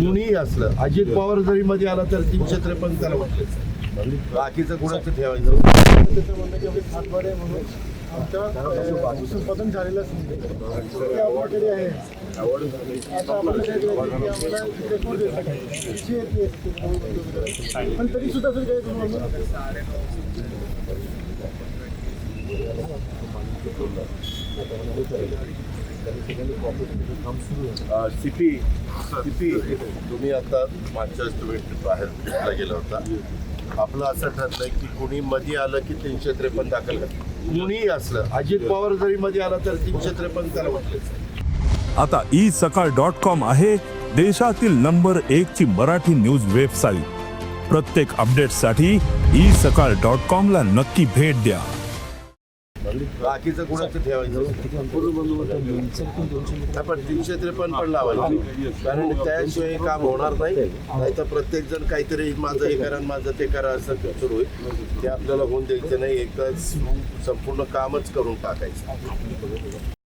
कुणीही असलं अजित पवार जरी मध्ये आला तर तीनशे त्रेपन्न त्याला वाटलं बाकीचं कुणाचं ठेवायचं? त्याचं म्हणणं आहे पण तरी सुद्धा काही सीपी सीपी तुम्ही आता मागच्या वेळेस बाहेर गेला होता? आपलं असं ठरलंय की कुणी मध्ये आलं की तीनशे त्रेपन्न दाखल कुणीही असलं अजित पवार जरी मध्ये आला तर तीनशे त्रेपन्न त्याला वाटलं. आता ई सकाळ डॉट कॉम आहे देशातील नंबर एक ची मराठी न्यूज वेबसाईट. प्रत्येक अपडेटसाठी ई सकाळ डॉट कॉम ला नक्की भेट द्या. बाकीचं कुणाचं ठेवायचं? पण तीनशे त्रेपन्न पण लावायचं कारण त्याशिवाय काम होणार नाही. नाहीतर प्रत्येक जण काहीतरी माझं हे करा आणि माझं ते करा असं सुरू होईल. ते आपल्याला होऊन द्यायचं नाही. एकदाच संपूर्ण कामच करून टाकायचं.